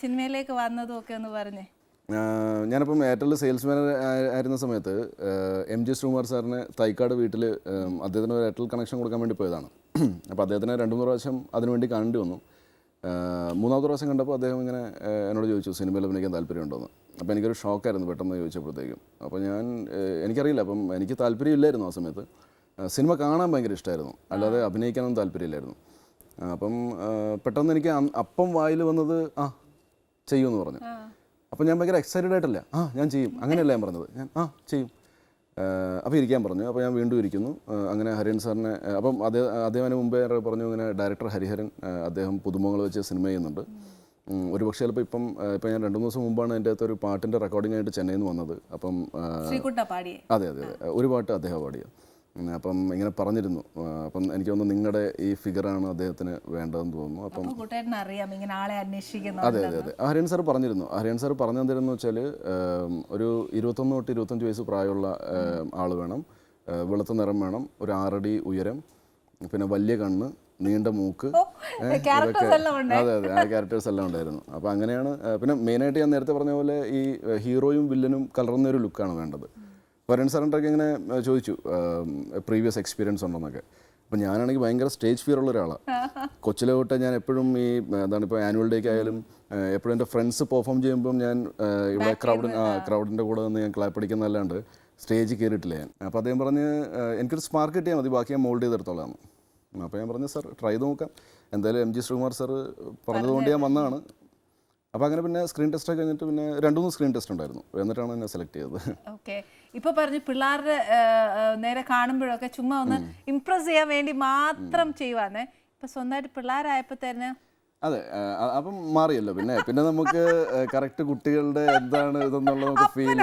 സിനിമയിലേക്ക് വന്നതും ഒക്കെ ഒന്ന് പറഞ്ഞേ. ഞാനിപ്പം എയർടെൽ സെയിൽസ്മാൻ ആയിരുന്ന സമയത്ത് എം ജി ശ്രീകുമാർ സാറിന് തൈക്കാട് വീട്ടിൽ അദ്ദേഹത്തിന് ഒരു എയർടെൽ കണക്ഷൻ കൊടുക്കാൻ വേണ്ടി പോയതാണ്. അപ്പോൾ അദ്ദേഹത്തിന് രണ്ട് മൂന്ന് പ്രാവശ്യം അതിനുവേണ്ടി കാണേണ്ടി വന്നു. മൂന്നാമത്തെ പ്രാവശ്യം കണ്ടപ്പോൾ അദ്ദേഹം ഇങ്ങനെ എന്നോട് ചോദിച്ചു സിനിമയിൽ അഭിനയിക്കാൻ താല്പര്യമുണ്ടോയെന്ന് അപ്പോൾ എനിക്കൊരു ഷോക്കായിരുന്നു പെട്ടെന്ന് ചോദിച്ചപ്പോഴത്തേക്കും. അപ്പോൾ ഞാൻ എനിക്കറിയില്ല അപ്പം എനിക്ക് താല്പര്യമില്ലായിരുന്നു ആ സമയത്ത്. സിനിമ കാണാൻ ഭയങ്കര ഇഷ്ടമായിരുന്നു അല്ലാതെ അഭിനയിക്കാനൊന്നും താല്പര്യമില്ലായിരുന്നു. അപ്പം പെട്ടെന്ന് എനിക്ക് അപ്പം വായിൽ വന്നത് ആ ചെയ്യുമെന്ന് പറഞ്ഞു. അപ്പോൾ ഞാൻ ഭയങ്കര എക്സൈറ്റഡ് ആയിട്ടല്ല. ആ ഞാൻ ചെയ്യും. അങ്ങനെയല്ല ഞാൻ പറഞ്ഞത്. ഞാൻ ആ ചെയ്യും. അപ്പോൾ ഇരിക്കാൻ പറഞ്ഞു. അപ്പോൾ ഞാൻ വീണ്ടും ഇരിക്കുന്നു. അങ്ങനെ ഹരിഹരൻ സാറിനെ അപ്പം അദ്ദേഹം അദ്ദേഹം അതിന് മുമ്പേ പറഞ്ഞു ഇങ്ങനെ ഡയറക്ടർ ഹരിഹരൻ അദ്ദേഹം പുതുമുഖങ്ങൾ വെച്ച് സിനിമ ചെയ്യുന്നുണ്ട്. ഒരു പക്ഷേ ചിലപ്പോൾ ഇപ്പം ഇപ്പം ഞാൻ രണ്ട് മൂന്ന് ദിവസം മുമ്പാണ് എന്റെ അകത്ത് ഒരു പാട്ടിന്റെ റെക്കോർഡിംഗ് ആയിട്ട് ചെന്നൈയിൽ നിന്ന് വന്നത്. അപ്പം അതെ അതെ അതെ. ഒരു പാട്ട് അദ്ദേഹം പാടിയത് അപ്പം ഇങ്ങനെ പറഞ്ഞിരുന്നു. അപ്പം എനിക്ക് തോന്നുന്നു നിങ്ങളുടെ ഈ ഫിഗറാണ് അദ്ദേഹത്തിന് വേണ്ടതെന്ന് തോന്നുന്നു. അപ്പം അറിയാം ഇങ്ങനെ ആളെ അന്വേഷിക്കുന്ന അതെ അതെ അതെ. ഹരിയൻ സാർ പറഞ്ഞിരുന്നു. ഹരിയൻ സാർ പറഞ്ഞു തന്നിരുന്നു വെച്ചാൽ ഒരു ഇരുപത്തൊന്ന് തൊട്ട് ഇരുപത്തഞ്ച് വയസ്സ് പ്രായമുള്ള ആൾ വേണം. വെളുത്ത നിറം വേണം ഒരു ആറടി ഉയരം പിന്നെ വലിയ കണ്ണ് നീണ്ട മൂക്ക് അതെ അതെ. ആ ക്യാരക്ടേഴ്സ് എല്ലാം ഉണ്ടായിരുന്നു. അപ്പോൾ അങ്ങനെയാണ് പിന്നെ മെയിനായിട്ട് ഞാൻ നേരത്തെ പറഞ്ഞ പോലെ ഈ ഹീറോയും വില്ലനും കലർന്ന ഒരു ലുക്കാണ് വേണ്ടത്. വരൺ സാറിന്റെ ഇങ്ങനെ ചോദിച്ചു പ്രീവിയസ് എക്സ്പീരിയൻസ് ഉണ്ടോന്നൊക്കെ. അപ്പോൾ ഞാനാണെങ്കിൽ ഭയങ്കര സ്റ്റേജ് ഫിയർ ഉള്ള ഒരാളാണ് കൊച്ചിലെ തൊട്ട് ഞാൻ എപ്പോഴും ഈ എന്താണ് ഇപ്പോൾ ആനുവൽ ഡേക്ക് ആയാലും എപ്പോഴും എന്റെ ഫ്രണ്ട്സ് പെർഫോം ചെയ്യുമ്പം ഞാൻ ഇവിടെ ക്രൗഡ് ആ ക്രൗഡിന്റെ കൂടെ നിന്ന് ഞാൻ ക്ലാപ്പ് അടിക്കുന്നതല്ലാണ്ട് സ്റ്റേജിൽ കയറിയിട്ടില്ല ഞാൻ. അപ്പോൾ അദ്ദേഹം പറഞ്ഞ് എനിക്കൊരു സ്മാർക്ക് കിട്ടിയാൽ മതി ബാക്കി ഞാൻ മോൾഡ് ചെയ്തെടുത്തോളാം അപ്പോൾ ഞാൻ പറഞ്ഞു സാർ ട്രൈ ചെയ്ത് നോക്കാം. എന്തായാലും എം ജി ശ്രീകുമാർ സാർ പറഞ്ഞതുകൊണ്ട് ഞാൻ വന്നതാണ്. അപ്പോൾ അങ്ങനെ പിന്നെ സ്ക്രീൻ ടെസ്റ്റ് ഒക്കെ കഴിഞ്ഞിട്ട് പിന്നെ രണ്ട് മൂന്ന് സ്ക്രീൻ ടെസ്റ്റ് ഉണ്ടായിരുന്നു. എന്നിട്ടാണ് എന്നെ സെലക്ട് ചെയ്തത്. ഓക്കെ ഇപ്പൊ പറഞ്ഞു പിള്ളേരുടെ നേരെ കാണുമ്പോഴൊക്കെ ചുമ്മാ ഒന്ന് ഇംപ്രസ് ചെയ്യാൻ വേണ്ടി മാത്രം ചെയ്യുവാന്ന്. ഇപ്പൊ സ്വന്തമായിട്ട് പിള്ളേരായപ്പോ തന്നെ അതെ അപ്പം മാറിയല്ലോ പിന്നെ. പിന്നെ നമുക്ക് കറക്റ്റ് കുട്ടികളുടെ എന്താണ് ഇതെന്നുള്ളത് നമുക്ക് ഫീൽ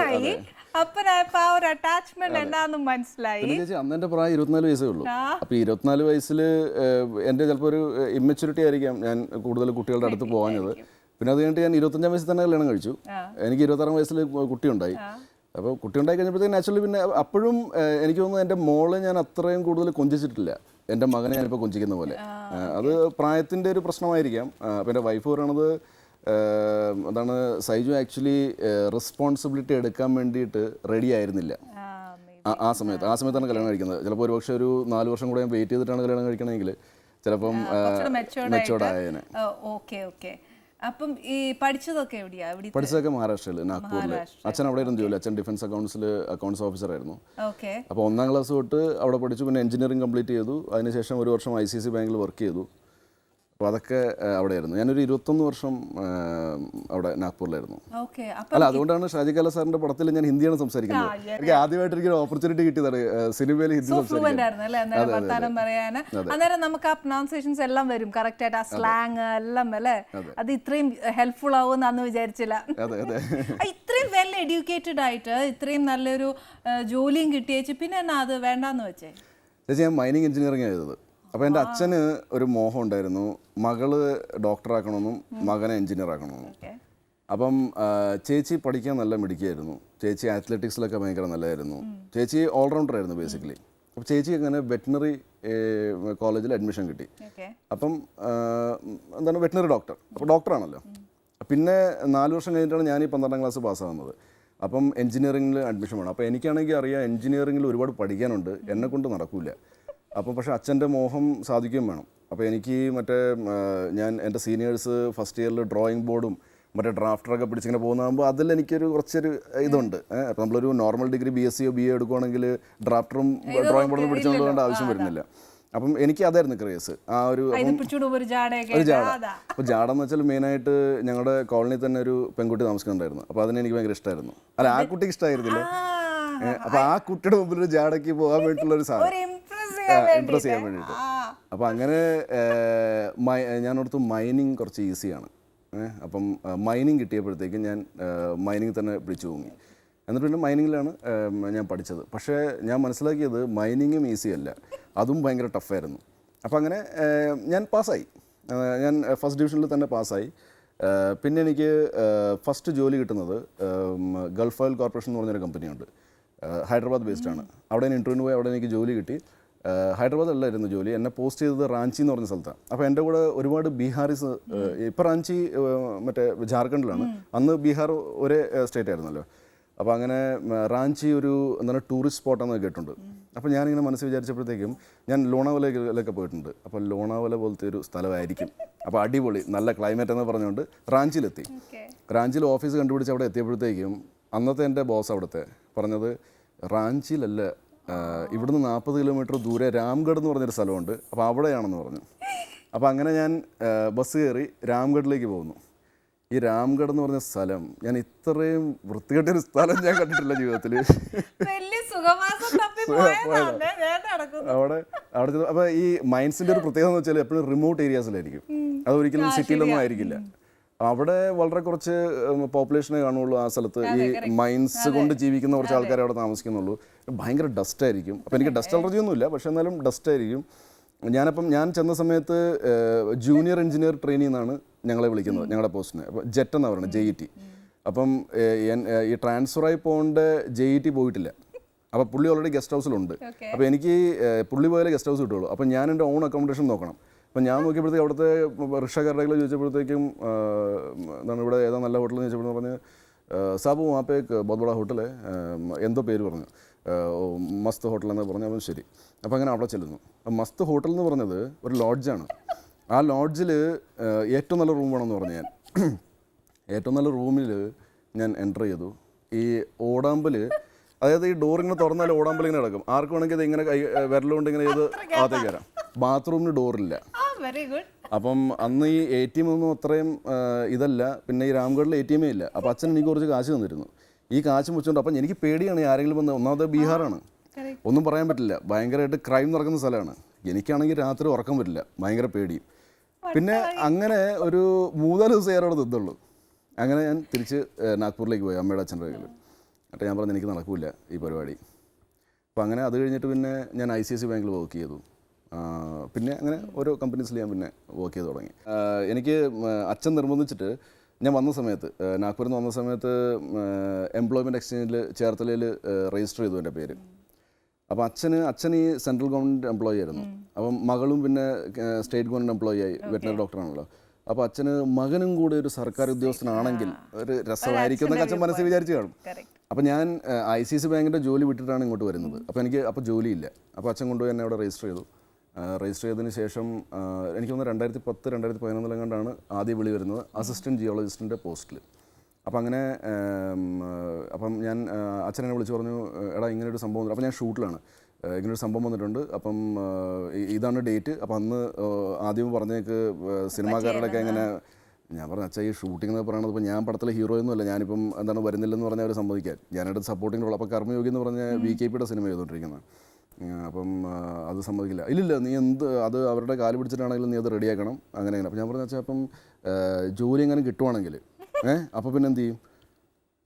ചേച്ചി അന്ന് എന്റെ പ്രായം ഇരുപത്തിനാല് വയസ്സേ ഉള്ളൂ. അപ്പൊ ഇരുപത്തിനാല് വയസ്സിൽ എന്റെ ചിലപ്പോൾ ഒരു ഇമ്മച്യൂരിറ്റി ആയിരിക്കാം ഞാൻ കൂടുതൽ കുട്ടികളുടെ അടുത്ത് പോകാഞ്ഞത്. പിന്നെ അത് കഴിഞ്ഞിട്ട് ഞാൻ ഇരുപത്തഞ്ചാം വയസ്സിൽ തന്നെ കല്യാണം കഴിച്ചു. എനിക്ക് ഇരുപത്താറാം വയസ്സിൽ കുട്ടിയുണ്ടായി. അപ്പോൾ കുട്ടിയുണ്ടായി കഴിഞ്ഞപ്പോഴത്തേക്ക് നാച്ചുറലി പിന്നെ അപ്പോഴും എനിക്ക് തോന്നുന്നു എന്റെ മോളെ ഞാൻ അത്രയും കൂടുതൽ കൊഞ്ചിച്ചിട്ടില്ല. എന്റെ മകനെ ഞാനിപ്പോൾ കൊഞ്ചിക്കുന്ന പോലെ. അത് പ്രായത്തിന്റെ ഒരു പ്രശ്നമായിരിക്കാം. അപ്പോൾ എന്റെ വൈഫ് പറയണത് അതാണ് സൈജു ആക്ച്വലി റെസ്പോൺസിബിലിറ്റി എടുക്കാൻ വേണ്ടിയിട്ട് റെഡി ആയിരുന്നില്ല. ആ, സമയത്ത് ആ സമയത്താണ് കല്യാണം കഴിക്കുന്നത്. ചിലപ്പോൾ ഒരു പക്ഷേ ഒരു നാല് വർഷം കൂടെ ഞാൻ വെയിറ്റ് ചെയ്തിട്ടാണ് കല്യാണം കഴിക്കണമെങ്കിൽ. ചിലപ്പം കുറച്ചുകൂടെ matured മെച്ചോർഡ് ആയതിനെ ഓക്കെ ഓക്കെ. അപ്പം ഈ പഠിച്ചതൊക്കെ എവിടെയാ? പഠിച്ചതൊക്കെ മഹാരാഷ്ട്രയിൽ നാഗ്പൂരിൽ അച്ഛൻ അവിടെ ഇരുന്ന് ജോലി അച്ഛൻ ഡിഫൻസ് അക്കൗണ്ട്സിൽ അക്കൗണ്ട്സ് ഓഫീസർ ആയിരുന്നു ഓക്കെ. അപ്പോൾ ഒന്നാം ക്ലാസ് തൊട്ട് അവിടെ പഠിച്ചു പിന്നെ എഞ്ചിനീയറിംഗ് കംപ്ലീറ്റ് ചെയ്തു. അതിനുശേഷം ഒരു വർഷം ഐ സി സി ബാങ്കിൽ വർക്ക് ചെയ്തു. അപ്പോൾ അതൊക്കെ അവിടെ അവിടെയായിരുന്നു. ഞാനൊരു ഇരുപത്തൊന്ന് വർഷം അവിടെ നാഗ്പൂരിലായിരുന്നു. അല്ല അതുകൊണ്ടാണ് ഷാജി കല സാറിന്റെ പടത്തിൽ ഞാൻ ഹിന്ദിയാണ് സംസാരിക്കുന്നത്. എനിക്ക് ആദ്യമായിട്ട് എനിക്ക് ഓപ്പർച്യൂണിറ്റി കിട്ടിയതാണ് സിനിമയിൽ ഹിന്ദി അന്നേരം നമുക്ക് ആ പ്രൊനൗൺസിയേഷൻസ് എല്ലാം വരും. കറക്റ്റ് ആയിട്ട് ആ സ്ലാങ് എല്ലാം അല്ലേ? അത്. ഇത്രയും ഹെൽപ്ഫുൾ ആവുമെന്ന് അന്ന് വിചാരിച്ചില്ല ഇത്രയും വെൽ എഡ്യൂക്കേറ്റഡ് ആയിട്ട് ഇത്രയും നല്ലൊരു ജോലിയും കിട്ടിയേച്ച് പിന്നെ എന്നാ അത് വേണ്ടാന്ന് വെച്ചേ? ചേച്ചി ഞാൻ മൈനിങ് എഞ്ചിനീയറിംഗ് ആയിരുന്നു അപ്പോൾ എന്റെ അച്ഛന് ഒരു മോഹം ഉണ്ടായിരുന്നു. മകൾ ഡോക്ടറാക്കണമെന്നും മകനെ എഞ്ചിനീയർ ആക്കണമെന്നും അപ്പം ചേച്ചി പഠിക്കാൻ നല്ല മിടുക്കിയായിരുന്നു. ചേച്ചി അത്ലറ്റിക്സിലൊക്കെ ഭയങ്കര നല്ലതായിരുന്നു. ചേച്ചി ഓൾറൗണ്ടർ ആയിരുന്നു ബേസിക്കലി. അപ്പോൾ ചേച്ചി അങ്ങനെ വെറ്റിനറി കോളേജിൽ അഡ്മിഷൻ കിട്ടി. അപ്പം എന്താണ് വെറ്റിനറി ഡോക്ടർ. അപ്പോൾ ഡോക്ടറാണല്ലോ. പിന്നെ നാല് വർഷം കഴിഞ്ഞിട്ടാണ് ഞാൻ ഈ പന്ത്രണ്ടാം ക്ലാസ് പാസ്സാകുന്നത്. അപ്പം എഞ്ചിനീയറിംഗിൽ അഡ്മിഷൻ വേണം. അപ്പോൾ എനിക്കാണെങ്കിൽ അറിയാം എഞ്ചിനീയറിംഗിൽ ഒരുപാട് പഠിക്കാനുണ്ട്. എന്നെ കൊണ്ട് നടക്കില്ല അപ്പം പക്ഷേ അച്ഛന്റെ മോഹം സാധിക്കുകയും വേണം. അപ്പോൾ എനിക്ക് മറ്റേ ഞാൻ എന്റെ സീനിയേഴ്സ് ഫസ്റ്റ് ഇയറിൽ ഡ്രോയിങ് ബോർഡും മറ്റേ ഡ്രാഫ്റ്ററൊക്കെ പിടിച്ചിങ്ങനെ പോകുന്നതാകുമ്പോൾ അതിൽ എനിക്കൊരു കുറച്ചൊരു ഇതുണ്ട്. അപ്പോൾ നമ്മളൊരു നോർമൽ ഡിഗ്രി ബി എസ് സിയോ ബി എ എടുക്കുവാണെങ്കിൽ ഡ്രാഫ്റ്ററും ഡ്രോയിങ് ബോർഡും പിടിച്ചുകൊണ്ട് ആവശ്യം വരുന്നില്ല. അപ്പം എനിക്ക് അതായിരുന്നു ക്രേസ്. ആ ഒരു ഒരു ജാട. അപ്പോൾ ജാട എന്ന് വെച്ചാൽ മെയിനായിട്ട് ഞങ്ങളുടെ കോളനിയിൽ തന്നെ ഒരു പെൺകുട്ടി താമസിക്കുന്നുണ്ടായിരുന്നു. അപ്പോൾ അതിന് എനിക്ക് ഭയങ്കര ഇഷ്ടമായിരുന്നു അല്ല ആ കുട്ടിക്ക് ഇഷ്ടമായിരുന്നില്ല അപ്പോൾ ആ കുട്ടിയുടെ മുമ്പിൽ ഒരു ജാടയ്ക്ക് പോകാൻ വേണ്ടിയിട്ടുള്ള ഒരു സാധനം. ഇംപ്രസ് ഇമ്പ്രസ് ചെയ്യാൻ വേണ്ടിയിട്ട്. അപ്പോൾ അങ്ങനെ ഞാനോടത്ത് മൈനിങ് കുറച്ച് ഈസിയാണ്. അപ്പം മൈനിങ് കിട്ടിയപ്പോഴത്തേക്കും ഞാൻ മൈനിങ് തന്നെ പിടിച്ചു തൂങ്ങി. എന്നിട്ട് പിന്നെ മൈനിങ്ങിലാണ് ഞാൻ പഠിച്ചത്. പക്ഷേ ഞാൻ മനസ്സിലാക്കിയത് മൈനിങ്ങും ഈസി അല്ല അതും ഭയങ്കര ടഫായിരുന്നു. അപ്പോൾ അങ്ങനെ ഞാൻ പാസ്സായി. ഞാൻ ഫസ്റ്റ് ഡിവിഷനിൽ തന്നെ പാസ്സായി. പിന്നെ എനിക്ക് ഫസ്റ്റ് ജോലി കിട്ടുന്നത് ഗൾഫ് ഓയിൽ കോർപ്പറേഷൻ എന്ന് പറഞ്ഞൊരു കമ്പനിയുണ്ട്. ഹൈദരാബാദ് ബേസ്ഡ് ആണ്. അവിടെ ഞാൻ ഇന്റർവ്യൂവിന് പോയി അവിടെ എനിക്ക് ജോലി കിട്ടി. ഹൈദരാബാദ് അല്ലായിരുന്നു ജോലി. എന്നെ പോസ്റ്റ് ചെയ്തത് റാഞ്ചി എന്ന് പറഞ്ഞ സ്ഥലത്താണ് അപ്പോൾ എന്റെ കൂടെ ഒരുപാട് ബീഹാറീസ് ഇപ്പോൾ റാഞ്ചി മറ്റേ ജാർഖണ്ഡിലാണ്. അന്ന് ബീഹാർ ഒരേ സ്റ്റേറ്റ് ആയിരുന്നല്ലോ. അപ്പോൾ അങ്ങനെ റാഞ്ചി ഒരു എന്താണ് ടൂറിസ്റ്റ് സ്പോട്ടാണെന്ന് കേട്ടിട്ടുണ്ട്. അപ്പോൾ ഞാനിങ്ങനെ മനസ്സിൽ വിചാരിച്ചപ്പോഴത്തേക്കും ഞാൻ ലോണാവലയിലൊക്കെ പോയിട്ടുണ്ട്. അപ്പോൾ ലോണാവല പോലത്തെ ഒരു സ്ഥലമായിരിക്കും. അപ്പോൾ അടിപൊളി നല്ല ക്ലൈമറ്റ് എന്ന് പറഞ്ഞുകൊണ്ട് റാഞ്ചിയിലെത്തി. റാഞ്ചിയിൽ ഓഫീസ് കണ്ടുപിടിച്ച് അവിടെ എത്തിയപ്പോഴത്തേക്കും അന്നത്തെ എന്റെ ബോസ് അവിടുത്തെ പറഞ്ഞത് റാഞ്ചിയിലല്ല ഇവിടുന്ന് നാൽപ്പത് കിലോമീറ്റർ ദൂരെ രാംഗഡ് എന്ന് പറഞ്ഞൊരു സ്ഥലമുണ്ട്. അപ്പോൾ അവിടെയാണെന്ന് പറഞ്ഞു. അപ്പോൾ അങ്ങനെ ഞാൻ ബസ് കയറി രാംഗഡിലേക്ക് പോകുന്നു. ഈ രാംഗഡ് എന്ന് പറഞ്ഞ സ്ഥലം ഞാൻ ഇത്രയും വൃത്തികെട്ടൊരു സ്ഥലം ഞാൻ കണ്ടിട്ടില്ല ജീവിതത്തിൽ. അവിടെ അവിടെ അപ്പോൾ ഈ മൈൻഡ്സിന്റെ ഒരു പ്രത്യേകത എന്ന് വെച്ചാൽ എപ്പോഴും റിമോട്ട് ഏരിയാസിലായിരിക്കും. അത് ഒരിക്കലും സിറ്റിയിലൊന്നും ആയിരിക്കില്ല. അവിടെ വളരെ കുറച്ച് പോപ്പുലേഷനെ കാണുള്ളൂ ആ സ്ഥലത്ത്. ഈ മൈൻസ് കൊണ്ട് ജീവിക്കുന്ന കുറച്ച് ആൾക്കാരെ അവിടെ താമസിക്കുന്നുള്ളൂ. ഭയങ്കര ഡസ്റ്റ് ആയിരിക്കും. അപ്പോൾ എനിക്ക് ഡസ്റ്റ് അലർജി ഒന്നുമില്ല പക്ഷേ എന്നാലും ഡസ്റ്റ് ആയിരിക്കും. ഞാനപ്പം ഞാൻ ചെന്ന സമയത്ത് ജൂനിയർ എഞ്ചിനീയർ ട്രെയിനിൽ നിന്നാണ് ഞങ്ങളെ വിളിക്കുന്നത് ഞങ്ങളുടെ പോസ്റ്റിന്. അപ്പോൾ ജെറ്റ് എന്ന് പറയുന്നത് ജെ ഇ ടി അപ്പം എൻ- ഏഹ്, ഈ ട്രാൻസ്ഫറായി പോകേണ്ട ജെ ഇ ടി പോയിട്ടില്ല. അപ്പോൾ പുള്ളി ഓൾറെഡി ഗസ്റ്റ് ഹൗസിലുണ്ട്. അപ്പോൾ എനിക്ക് പുള്ളി പോയാലേ ഗസ്റ്റ് ഹൗസ് കിട്ടുള്ളൂ അപ്പോൾ ഞാൻ എന്റെ ഓൺ അക്കോമഡേഷൻ നോക്കണം. അപ്പോൾ ഞാൻ നോക്കിയപ്പോഴത്തേക്ക് അവിടുത്തെ റിക്ഷക്കാരുടെ ചോദിച്ചപ്പോഴത്തേക്കും എന്താണ് ഇവിടെ ഏതാ നല്ല ഹോട്ടൽ എന്ന് ചോദിച്ചപ്പോൾ പറഞ്ഞ് സാബു മാപ്പേക്ക് ബോധ് ബഡ ഹോട്ടൽ എന്തോ പേര് പറഞ്ഞു. മസ്ത് ഹോട്ടൽ എന്ന് പറഞ്ഞു അപ്പം ശരി. അപ്പോൾ അങ്ങനെ അവിടെ ചെല്ലുന്നു. അപ്പം മസ്ത് ഹോട്ടൽ എന്ന് പറഞ്ഞത് ഒരു ലോഡ്ജാണ്. ആ ലോഡ്ജിൽ ഏറ്റവും നല്ല റൂം വേണമെന്ന് പറഞ്ഞു ഞാൻ. ഏറ്റവും നല്ല റൂമിൽ ഞാൻ എന്റർ ചെയ്തു. ഈ ഓടാമ്പൽ അതായത് ഈ ഡോർ ഇങ്ങനെ തുറന്നാൽ ഓടാമ്പൽ ഇങ്ങനെ കിടക്കും ആർക്ക് വേണമെങ്കിൽ ഇത് ഇങ്ങനെ കൈ വിരലുകൊണ്ട് ഇങ്ങനെ ചെയ്ത് അകത്തേക്ക് വരാം. ബാത്റൂമിന് ഡോറില്ല. വെരി ഗുഡ് അപ്പം അന്ന് ഈ എ ടി എം ഒന്നും അത്രയും ഇതല്ല. പിന്നെ ഈ രാംഗഡിൽ എ ടി എം ഇല്ല. അപ്പം അച്ഛൻ എനിക്ക് കുറച്ച് കാശ് തന്നിരുന്നു. ഈ കാശ് മുച്ചുകൊണ്ട് അപ്പം എനിക്ക് പേടിയാണ് ആരെങ്കിലും വന്ന് ഒന്നാമത് ബീഹാറാണ്. ഒന്നും പറയാൻ പറ്റില്ല. ഭയങ്കരമായിട്ട് ക്രൈം നടക്കുന്ന സ്ഥലമാണ്. എനിക്കാണെങ്കിൽ രാത്രി ഉറക്കം വരില്ല. ഭയങ്കര പേടിയും. പിന്നെ അങ്ങനെ ഒരു മൂന്നാൽ ദിവസം ഏറെ അവിടെ നിന്നുള്ളൂ. അങ്ങനെ ഞാൻ തിരിച്ച് നാഗ്പൂരിലേക്ക് പോയി അമ്മയുടെ അച്ഛന്റെ കയ്യിൽ എന്നിട്ട് ഞാൻ പറഞ്ഞു എനിക്ക് നടക്കില്ല ഈ പരിപാടി. അപ്പോൾ അങ്ങനെ അത് കഴിഞ്ഞിട്ട് പിന്നെ ഞാൻ ഐ സി ഐ സി ബാങ്കിൽ വർക്ക് ചെയ്തു. പിന്നെ അങ്ങനെ ഓരോ കമ്പനീസിൽ ഞാൻ പിന്നെ വർക്ക് ചെയ്ത് തുടങ്ങി. എനിക്ക് അച്ഛൻ നിർബന്ധിച്ചിട്ട് ഞാൻ വന്ന സമയത്ത് നാഗ്പൂരിൽ നിന്ന് വന്ന സമയത്ത് എംപ്ലോയ്മെന്റ് എക്സ്ചേഞ്ചിൽ ചേർത്തലയിൽ രജിസ്റ്റർ ചെയ്തു എന്റെ പേര്. അപ്പോൾ അച്ഛന് അച്ഛൻ ഈ സെൻട്രൽ ഗവൺമെന്റ് എംപ്ലോയി ആയിരുന്നു. അപ്പം മകളും പിന്നെ സ്റ്റേറ്റ് ഗവൺമെന്റ് എംപ്ലോയി ആയി. വെറ്റിനറി ഡോക്ടറാണല്ലോ. അപ്പോൾ അച്ഛന് മകനും കൂടെ ഒരു സർക്കാർ ഉദ്യോഗസ്ഥനാണെങ്കിൽ ഒരു രസമായിരിക്കും എന്നൊക്കെ അച്ഛൻ മനസ്സിൽ വിചാരിച്ചു കാണും. അപ്പോൾ ഞാൻ ഐ സി സി ബാങ്കിന്റെ ജോലി വിട്ടിട്ടാണ് ഇങ്ങോട്ട് വരുന്നത്. അപ്പോൾ എനിക്ക് അപ്പോൾ ജോലിയില്ല. അപ്പോൾ അച്ഛൻ കൊണ്ടുപോയി എന്നെ അവിടെ രജിസ്റ്റർ ചെയ്തു. രജിസ്റ്റർ ചെയ്തതിന് ശേഷം എനിക്ക് തോന്നുന്നു രണ്ടായിരത്തി പത്ത് രണ്ടായിരത്തി പതിനൊന്നിലും കണ്ടാണ് ആദ്യം വിളി വരുന്നത് അസിസ്റ്റന്റ് ജിയോളജിസ്റ്റിന്റെ പോസ്റ്റിൽ അപ്പം അങ്ങനെ അപ്പം ഞാൻ അച്ഛനെ വിളിച്ച് പറഞ്ഞു എടാ ഇങ്ങനെ ഒരു സംഭവം ഉണ്ട്." അപ്പം ഞാൻ ഷൂട്ടിലാണ്. ഇങ്ങനൊരു സംഭവം വന്നിട്ടുണ്ട്. അപ്പം ഇതാണ് ഡേറ്റ് അപ്പം അന്ന് ആദ്യം പറഞ്ഞേക്ക് സിനിമാക്കാരുടെയൊക്കെ എങ്ങനെ ഞാൻ പറഞ്ഞു അച്ഛാ ഈ ഷൂട്ടിംഗ് എന്ന് പറയുന്നത് ഇപ്പോൾ ഞാൻ പടത്തിലെ ഹീറോ ഒന്നുമല്ല ഞാനിപ്പം എന്താണ് വരുന്നില്ലെന്ന് പറഞ്ഞാൽ അവർ സമ്മതിക്കാൻ. ഞാനായിട്ട് സപ്പോർട്ടിംഗ് റോൾ അപ്പോൾ കർമ്മയോഗി എന്ന് പറഞ്ഞ വി കെ പിയുടെ സിനിമ ചെയ്തുകൊണ്ടിരിക്കുന്നത് അപ്പം അത് സമ്മതിക്കില്ല. ഇല്ലില്ല നീ എന്ത് അത് അവരുടെ കാൽ പിടിച്ചിട്ടാണെങ്കിലും നീ അത് റെഡിയാക്കണം. അങ്ങനെ അങ്ങനെ അപ്പം ഞാൻ പറഞ്ഞു വെച്ചാൽ അപ്പം ജോലി എങ്ങനെ കിട്ടുവാണെങ്കിൽ? ഏഹ് അപ്പോൾ പിന്നെ എന്ത് ചെയ്യും?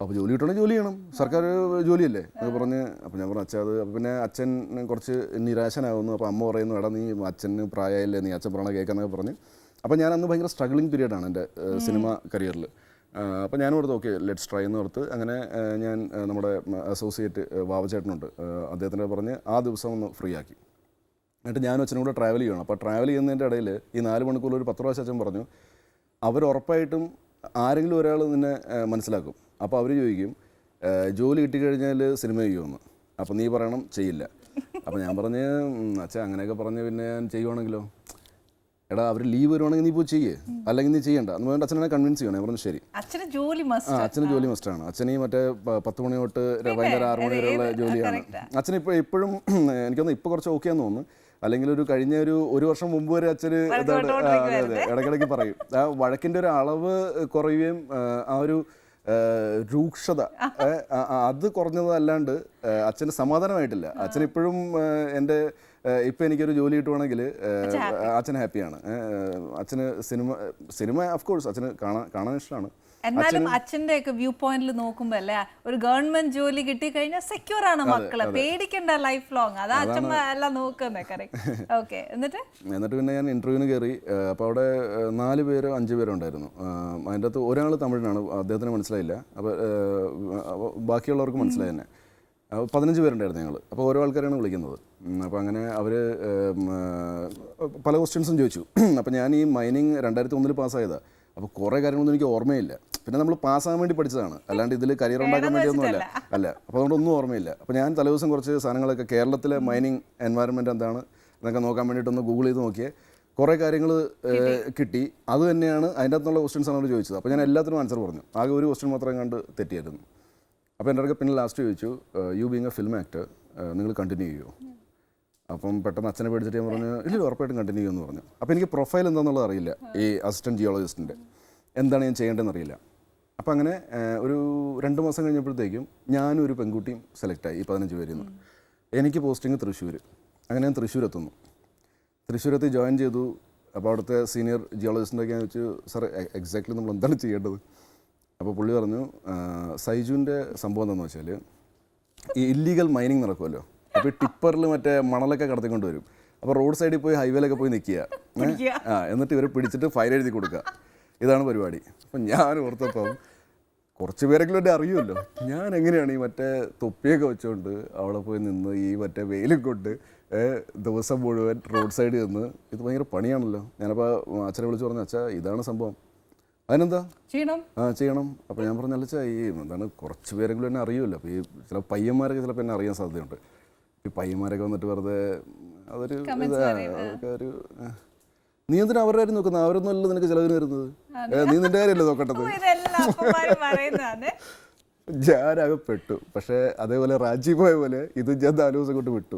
അപ്പോൾ ജോലി കിട്ടണമെങ്കിൽ ജോലി ചെയ്യണം. സർക്കാർ ജോലിയല്ലേ? എന്ന് പറഞ്ഞ് അപ്പോൾ ഞാൻ പറഞ്ഞു അച്ഛൻ അത് പിന്നെ അച്ഛൻ കുറച്ച് നിരാശനാകുന്നു അപ്പോൾ അമ്മ പറയുന്നു എടാ നീ അച്ഛന് പ്രായമായില്ലേ? നീ അച്ഛൻ പറയണ കേൾക്കാന്നൊക്കെ പറഞ്ഞ്. അപ്പോൾ ഞാൻ അന്ന് ഭയങ്കര സ്ട്രഗ്ലിംഗ് പീരീഡാണ് എന്റെ സിനിമ കരിയറിൽ അപ്പോൾ ഞാൻ ഓർത്ത് ഓക്കെ ലെറ്റ്സ് ട്രൈ എന്ന് ഓർത്ത് അങ്ങനെ ഞാൻ നമ്മുടെ അസോസിയേറ്റ് വാവചേട്ടനുണ്ട്. അദ്ദേഹത്തിന്റെ പറഞ്ഞ് ആ ദിവസം ഒന്ന് ഫ്രീ ആക്കി. എന്നിട്ട് ഞാനും അച്ഛനും കൂടെ ട്രാവൽ ചെയ്യണം അപ്പോൾ ട്രാവൽ ചെയ്യുന്നതിന്റെ ഇടയിൽ ഈ നാല് മണിക്കൂർ ഒരു പത്ത് പ്രാവശ്യം അച്ഛൻ പറഞ്ഞു അവർ ഉറപ്പായിട്ടും ആരെങ്കിലും ഒരാൾ നിന്നെ മനസ്സിലാക്കും. അപ്പോൾ അവർ ചോദിക്കും ജോലി കിട്ടിക്കഴിഞ്ഞാൽ സിനിമ ചെയ്യുമെന്ന് അപ്പോൾ നീ പറയണം ചെയ്യില്ല. അപ്പോൾ ഞാൻ പറഞ്ഞ് അച്ഛൻ അച്ഛാ അങ്ങനെയൊക്കെ പറഞ്ഞ് പിന്നെ ഞാൻ ചെയ്യുവാണെങ്കിലോ? എടാ അവർ ലീവ് വരുവാണെങ്കിൽ നീ പോയി ചെയ്യേ. അല്ലെങ്കിൽ നീ ചെയ്യണ്ട. എന്ന് പറഞ്ഞിട്ട് അച്ഛനെ കൺവിൻസ് ചെയ്യണം പറഞ്ഞു ശരി. അച്ഛന് ജോലി ആ മസ്റ്റ് അച്ഛന് ജോലി മസ്റ്റാണ് അച്ഛന് മറ്റേ പത്ത് മണി തൊട്ട് വൈകുന്നേരം ആറ് മണി വരെയുള്ള ജോലിയാണ് അച്ഛൻ ഇപ്പോൾ എപ്പോഴും എനിക്കൊന്ന് ഇപ്പോൾ കുറച്ച് ഓക്കെ ആണെന്ന് തോന്നുന്നു. അല്ലെങ്കിൽ ഒരു കഴിഞ്ഞ ഒരു ഒരു വർഷം മുമ്പ് വരെ അച്ഛന് ഇതാണ് അതെ അതെ ഇടയ്ക്കിടയ്ക്ക് പറയും. ആ വഴക്കിന്റെ ഒരു അളവ് കുറയുകയും ആ, ഒരു രൂക്ഷത അത് കുറഞ്ഞതല്ലാണ്ട് അച്ഛന് സമാധാനമായിട്ടില്ല. അച്ഛൻ ഇപ്പോഴും എന്റെ ഇപ്പം എനിക്കൊരു ജോലി കിട്ടുവാണെങ്കിൽ അച്ഛൻ ഹാപ്പിയാണ് അച്ഛന് സിനിമ സിനിമ ഓഫ് കോഴ്സ് അച്ഛന് കാണാൻ കാണാൻ ഇഷ്ടമാണ്. എന്നാലും അച്ഛന്റെ ഒക്കെ വ്യൂ പോയിന്റിൽ നോക്കുമ്പോ അല്ലേ ഒരു ഗവൺമെന്റ് ജോലി കിട്ടി കഴിഞ്ഞാൽ സെക്യൂർ ആണ് മക്കൾ. പേടിക്കണ്ട ലൈഫ് ലോങ് അതാ അച്ഛൻ എല്ലാം നോക്കുന്നത് കറക്റ്റ് ഓക്കെ എന്നിട്ട്? എന്നിട്ട് പിന്നെ ഞാൻ ഇന്റർവ്യൂവിന് കയറി അപ്പോൾ അവിടെ നാല് പേരോ അഞ്ച് പേരോ ഉണ്ടായിരുന്നു. അതിന്റെ അകത്ത് ഒരാൾ തമിഴിനാണ് അദ്ദേഹത്തിന് മനസ്സിലായില്ല. അപ്പോൾ ബാക്കിയുള്ളവർക്ക് മനസ്സിലായി തന്നെ. പതിനഞ്ച് പേരുണ്ടായിരുന്നു ഞങ്ങൾ അപ്പോൾ ഓരോ ആൾക്കാരാണ് വിളിക്കുന്നത്. അപ്പോൾ അങ്ങനെ അവർ പല ക്വസ്റ്റ്യൻസും ചോദിച്ചു. അപ്പോൾ ഞാൻ ഈ മൈനിങ് രണ്ടായിരത്തി ഒന്നിൽ പാസ്സായതാണ് അപ്പോൾ കുറേ കാര്യങ്ങളൊന്നും എനിക്ക് ഓർമ്മയില്ല. പിന്നെ നമ്മൾ പാസ്സാകാൻ വേണ്ടി പഠിച്ചതാണ്. അല്ലാണ്ട് ഇതിൽ കരിയർ ഉണ്ടാക്കാൻ വേണ്ടിയൊന്നുമല്ല. അല്ല അപ്പോൾ അതുകൊണ്ടൊന്നും ഓർമ്മയില്ല. അപ്പോൾ ഞാൻ തലേദിവസം കുറച്ച് സാധനങ്ങളൊക്കെ കേരളത്തിലെ മൈനിങ് എൻവയറൺമെന്റ് എന്താണ് എന്നൊക്കെ നോക്കാൻ വേണ്ടിയിട്ടൊന്ന് ഗൂഗിൾ ചെയ്ത് നോക്കിയേ. കുറേ കാര്യങ്ങൾ കിട്ടി. അത് തന്നെയാണ് അതിന്റെ അകത്തുള്ള ക്വസ്റ്റ്യൻസ് ആണ് അവർ ചോദിച്ചത്. അപ്പോൾ ഞാൻ എല്ലാത്തിനും ആൻസർ പറഞ്ഞു. ആകെ ഒരു ക്വസ്റ്റ്യൻ മാത്രം കണ്ട് തെറ്റിയായിരുന്നു. അപ്പോൾ എന്റെ അടുക്ക പിന്നെ ലാസ്റ്റ് ചോദിച്ചു you being a film actor നിങ്ങൾ കണ്ടിന്യൂ ചെയ്യുമോ അപ്പം പെട്ടെന്ന് അച്ഛനെ പേടിച്ചിട്ട് ഞാൻ പറഞ്ഞു ഇല്ല ഉറപ്പായിട്ടും കണ്ടിന്യൂ ചെയ്യുമെന്ന് പറഞ്ഞു. അപ്പോൾ എനിക്ക് പ്രൊഫൈൽ എന്താണെന്നുള്ളത് അറിയില്ല ഈ അസിസ്റ്റന്റ് ജിയോളജിസ്റ്റിന്റെ എന്താണ് ഞാൻ ചെയ്യേണ്ടതെന്ന് അറിയില്ല. അപ്പോൾ അങ്ങനെ ഒരു രണ്ട് മാസം കഴിഞ്ഞപ്പോഴത്തേക്കും ഞാനും ഒരു പെൺകുട്ടിയും സെലക്റ്റായി ഈ പതിനഞ്ച് പേരിൽ നിന്ന്. എനിക്ക് പോസ്റ്റിംഗ് തൃശ്ശൂർ അങ്ങനെ ഞാൻ തൃശ്ശൂർ എത്തുന്നു തൃശ്ശൂരത്ത് ജോയിൻ ചെയ്തു. അപ്പോൾ അവിടുത്തെ സീനിയർ ജിയോളജിസ്റ്റിന്റെ ഞാൻ വെച്ചു സാർ എക്സാക്ട്ലി നമ്മൾ എന്താണ് ചെയ്യേണ്ടത്? അപ്പോൾ പുള്ളി പറഞ്ഞു സൈജുവിന്റെ സംഭവം എന്താണെന്ന് വെച്ചാൽ ഈ ഇല്ലീഗൽ മൈനിങ് നടക്കുമല്ലോ അപ്പോൾ ഈ ടിപ്പറിൽ മറ്റേ മണലൊക്കെ കടത്തിക്കൊണ്ട് വരും അപ്പോൾ റോഡ് സൈഡിൽ പോയി ഹൈവേയിലൊക്കെ പോയി നിൽക്കുക. ആ എന്നിട്ട് ഇവരെ പിടിച്ചിട്ട് ഫയൽ എഴുതി കൊടുക്കുക. ഇതാണ് പരിപാടി. അപ്പം ഞാൻ ഓർത്തപ്പം കുറച്ച് പേരെങ്കിലും എന്റെ അറിയുമല്ലോ. ഞാൻ എങ്ങനെയാണ് ഈ മറ്റേ തൊപ്പിയൊക്കെ വെച്ചുകൊണ്ട് അവിടെ പോയി നിന്ന് ഈ മറ്റേ വെയിലും കൊണ്ട് ദിവസം മുഴുവൻ റോഡ് സൈഡിൽ നിന്ന് ഇത് ഭയങ്കര പണിയാണല്ലോ. ഞാനപ്പോൾ അച്ഛനെ വിളിച്ച് പറഞ്ഞു അച്ഛാ ഇതാണ് സംഭവം. അതിനെന്താ? ചെയ്യണം. ആ ചെയ്യണം. അപ്പോൾ ഞാൻ പറഞ്ഞ അല്ലച്ചാ ഈ എന്താണ് കുറച്ച് പേരെങ്കിലും എന്നെ അറിയുമല്ലോ. അപ്പോൾ ഈ ചില പയ്യന്മാരൊക്കെ ചിലപ്പോൾ എന്നെ അറിയാൻ സാധ്യതയുണ്ട്. ഈ പയ്യന്മാരൊക്കെ വന്നിട്ട് വെറുതെ അതൊരു അതൊക്കെ ഒരു. നീ എന്തിനാ അവരുടെ കാര്യം നോക്കുന്നത് അവരൊന്നും അല്ല നിനക്ക് ചിലവിന് വരുന്നത്. നീ നിന്റെ കാര്യമല്ലേ നോക്കേണ്ടത്? ഞാൻ ഇതെല്ലാം അപ്പന്മാര് പറയുന്നതാണ്. ഞാനാകെ പെട്ടു പക്ഷേ അതേപോലെ റാജീവായ പോലെ ഇത് ഞാൻ നാല് ദിവസം കൊണ്ട് വിട്ടു.